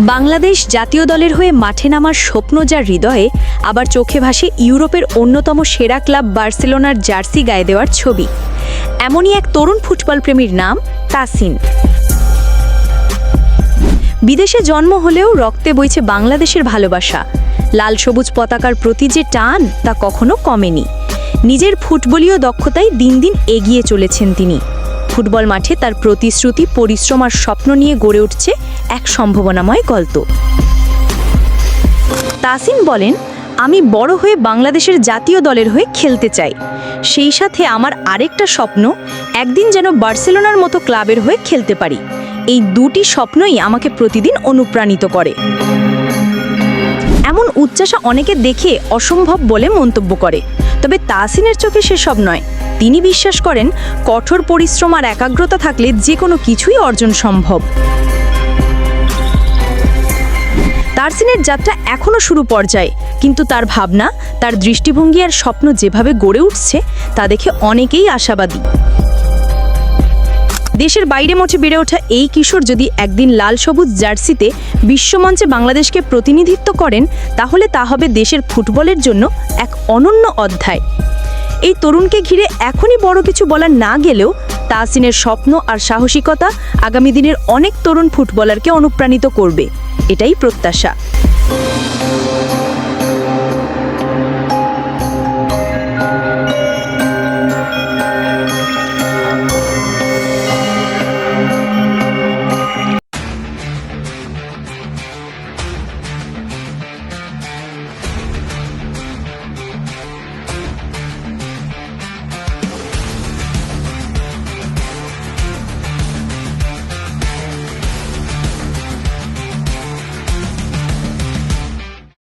বাংলাদেশ জাতীয় দলের হয়ে মাঠে নামার স্বপ্ন যার হৃদয়ে, আবার চোখে ভাসে ইউরোপের অন্যতম সেরা ক্লাব বার্সেলোনার জার্সি গায়ে দেওয়ার ছবি। এমনই এক তরুণ ফুটবল প্রেমীর নাম তাসিন। বিদেশে জন্ম হলেও রক্তে বইছে বাংলাদেশের ভালোবাসা। লাল সবুজ পতাকার প্রতি যে টান, তা কখনো কমেনি। নিজের ফুটবলীয় দক্ষতায় দিন দিন এগিয়ে চলেছেন তিনি। ফুটবল মাঠে তার প্রতিশ্রুতি, পরিশ্রম আর স্বপ্ন নিয়ে গড়ে উঠছে এক সম্ভাবনাময় গল্প। তাসিন বলেন, আমি বড় হয়ে বাংলাদেশের জাতীয় দলের হয়ে খেলতে চাই। সেই সাথে আমার আরেকটা স্বপ্ন, একদিন যেন বার্সেলোনার মতো ক্লাবের হয়ে খেলতে পারি। এই দুটি স্বপ্নই আমাকে প্রতিদিন অনুপ্রাণিত করে। এমন উচ্চাসা অনেকে দেখে অসম্ভব বলে মন্তব্য করে। তবে তাসিনের চোখে সেসব নয়। তিনি বিশ্বাস করেন, কঠোর পরিশ্রম আর একাগ্রতা থাকলে যে কোনো কিছুই অর্জন সম্ভব। তারসিনের যাত্রা এখনও শুরু পর্যায়ে, কিন্তু তার ভাবনা, তার দৃষ্টিভঙ্গি আর স্বপ্ন যেভাবে গড়ে উঠছে, তা দেখে অনেকেই আশাবাদী। দেশের বাইরে মঠে বেড়ে ওঠা এই কিশোর যদি একদিন লাল সবুজ জার্সিতে বিশ্বমঞ্চে বাংলাদেশকে প্রতিনিধিত্ব করেন, তাহলে তা হবে দেশের ফুটবলের জন্য এক অনন্য অধ্যায়। এই তরুণকে ঘিরে এখনই বড় কিছু বলার না গেলেও তাসিনের স্বপ্ন আর সাহসিকতা আগামী দিনের অনেক তরুণ ফুটবলারকে অনুপ্রাণিত করবে। এটাই প্রত্যাশা।